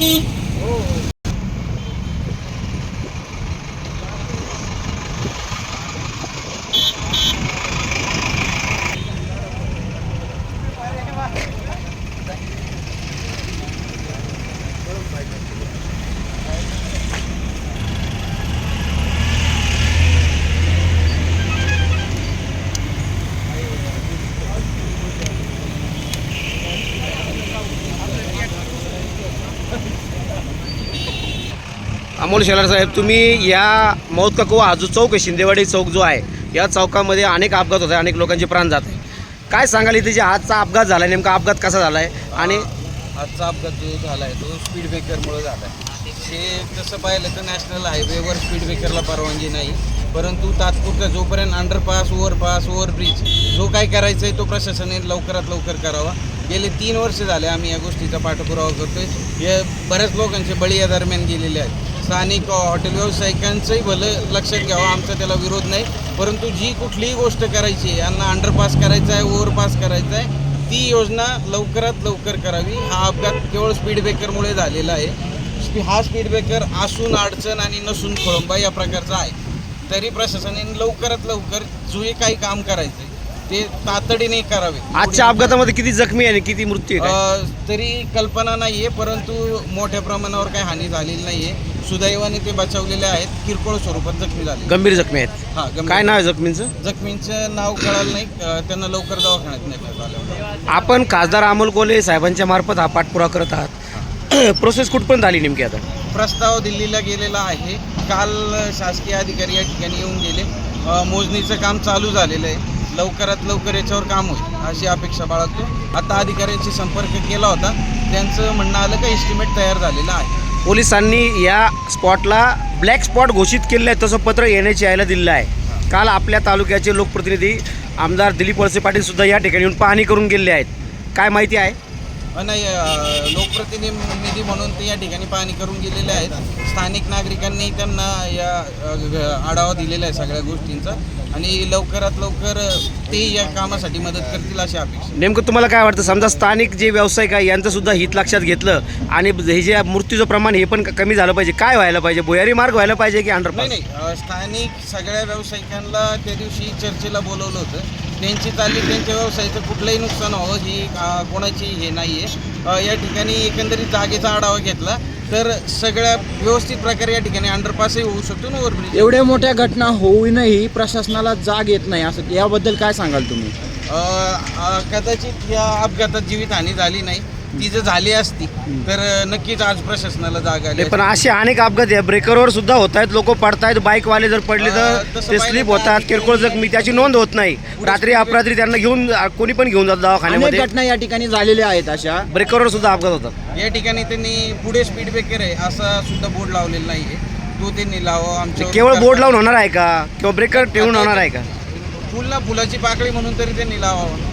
Katie. Amol Shelar साहेब तुम्ही या मौत का कुवा हा जो चौक आहे शिंदेवाडी चौक जो आहे या चौकामध्ये अनेक अपघात होत आहे अनेक लोकांचे प्राण जात आहे काय सांगाल इथे जे आजचा अपघात झाला आहे नेमका अपघात कसा झाला आहे आणि आजचा अपघात जो झाला आहे तो स्पीड ब्रेकरमुळे झाला आहे हे तसं पाहिलं तर नॅशनल हायवेवर स्पीड ब्रेकरला परवानगी नाही परंतु तात्पुरता जोपर्यंत अंडरपास ओव्हरपास ओव्हरब्रिज जो काय करायचं आहे तो प्रशासनाने लवकरात लवकर करावा. गेले तीन वर्ष झाले आम्ही या गोष्टीचा पाठपुरावा करतोय. हे बऱ्याच लोकांचे बळी या दरम्यान गेलेले आहेत. स्थानिक हॉटेल व्यावसायिकांचंही भलं लक्षात घ्यावं. आमचा त्याला विरोध नाही. परंतु जी कुठलीही गोष्ट करायची आहे यांना अंडरपास करायचा आहे ओव्हरपास करायचा आहे ती योजना लवकरात लवकर करावी. हा अपघात केवळ स्पीड ब्रेकरमुळे झालेला आहे. हा स्पीड ब्रेकर असून अडचण आणि नसून खोळंबा या प्रकारचा आहे. तरी प्रशासनाने लवकरात लवकर जुळे काही काम करायचं ते तातडीने करावे. आजच्या अपघातामध्ये किती जखमी आहे आणि किती मृत्यू आहे काय? अ, तरी कल्पना नाही आहे परंतु मोठ्या प्रमाणावर काही हानी झालेली नाही आहे सुदैवाने ते बचावलेले आहेत. किरकोळ स्वरूपात जखमी झाले गंभीर जखमी आहेत. हा गंभीर- काय नाव आहे जखमींचं? जखमींचं नाव कळालं नाही. अ, त्यांना लवकर दवाखान्यात नेण्यात आलं आपण खासदार अमोल कोले साहेबांच्या मार्फत हा पाठपुरावा करत आहात. प्रोसेस कुठपर्यंत आली नेमकी आता? प्रस्ताव दिल्लीला गेलेला आहे. काल शासकीय अधिकारी या ठिकाणी येऊन गेले. अ, मोजणीचं काम चालू झालेलं आहे. लवकरात लवकर याच्यावर काम होईल अशी अपेक्षा बाळगतो. आता अधिकाऱ्यांशी संपर्क केला होता. त्यांचं म्हणणं आलं का एस्टिमेट तयार झालेला आहे. पोलिसांनी या स्पॉटला ब्लॅक स्पॉट घोषित केलेलं आहे तसं पत्र येण्याची यायला दिलेलं आहे. काल आपल्या तालुक्याचे लोकप्रतिनिधी आमदार दिलीप वळसे पाटील सुद्धा या ठिकाणी येऊन पाहणी करून गेले आहेत. काय माहिती आहे? नाही अ, लोकप्रतिनिधी म्हणून ते या ठिकाणी पाहणी करून गेलेले आहेत. स्थानिक नागरिकांनी त्यांना या आढावा दिलेला आहे सगळ्या गोष्टींचा आणि लवकरात लवकर ते या कामासाठी मदत करतील अशी अपेक्षा नेमकं तुम्हाला काय वाटतं? समजा स्थानिक जे व्यावसायिक आहे यांचं सुद्धा हित लक्षात घेतलं आणि हे जे मृत्यूचं प्रमाण हे पण कमी झालं पाहिजे. काय व्हायला पाहिजे? भुयारी मार्ग व्हायला पाहिजे की अंडरपास नाही स्थानिक सगळ्या व्यावसायिकांना त्या दिवशी चर्चेला बोलवलं होतं. त्यांची चालली त्यांच्या व्यवसायाचं कुठलंही नुकसान व्हावं ही कोणाची हे नाही आहे या ठिकाणी एकंदरीत जागेचा आढावा घेतला तर सगळ्या व्यवस्थित प्रकारे या ठिकाणी अंडरपासही होऊ शकतो ना ओव्हरब्रिज एवढ्या मोठ्या घटना होऊनही प्रशासनाला जाग येत नाही असं याबद्दल काय सांगाल तुम्ही? कदाचित या अपघातात जीवितहानी झाली नाही. ती जर झाली असती तर नक्कीच आज प्रशासनाला जाग आली पण असे अनेक अपघात आहे. ब्रेकरवर सुद्धा होत आहेत लोक पडतायत बाईकवाले जर पडले अं, तर तसं ते पाहिलं स्लिप तर होतात किरकोळ जखमी त्याची नोंद होत नाही. रात्री अपरात्री त्यांना घेऊन कोणी पण घेऊन जातं अनेक दवाखान्यामध्ये घटना या ठिकाणी झालेल्या आहेत अशा. ब्रेकरवर सुद्धा अपघात होतात. या ठिकाणी त्यांनी पुढे स्पीड ब्रेकर आहे असा सुद्धा बोर्ड लावलेला नाही आहे तो त्यांनी लावा आमच्या केवळ बोर्ड लावून होणार आहे का? किंवा ब्रेकर ठेवून होणार आहे का? फुल ना फुलाची पाकळी म्हणून तरी त्यांनी लावावं.